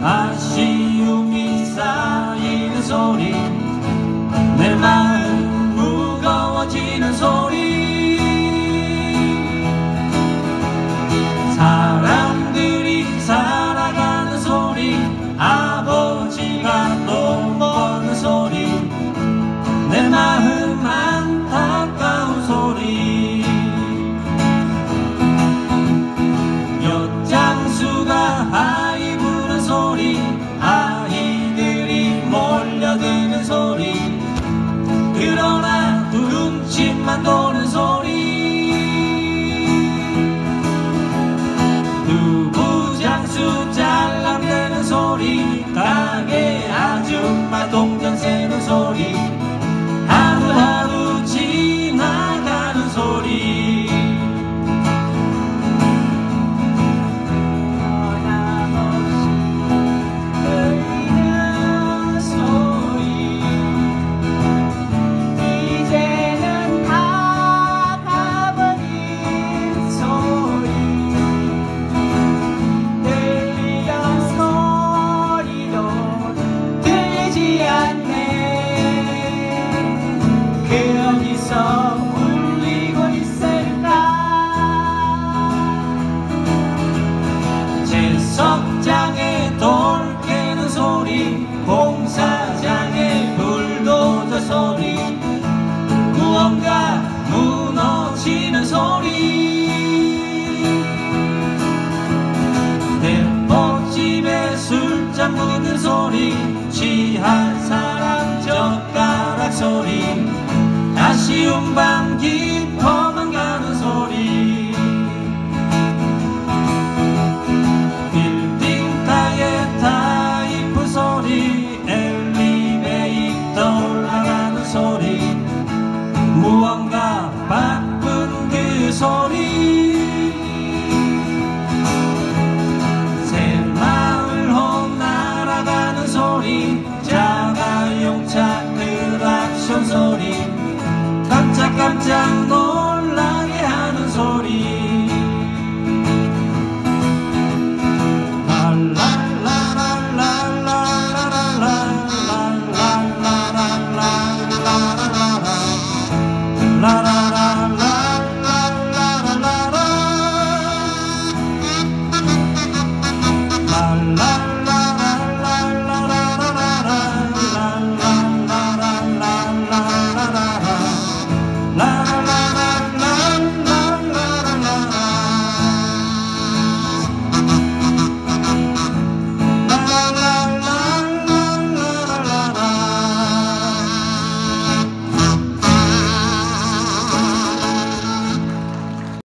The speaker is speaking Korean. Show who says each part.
Speaker 1: Achei 동전 세는 소리. 석장에 돌 깨는 소리 공사장에 불도저 소리 무언가 무너지는 소리. 대포집에 술잔 묻는 소리 amor My.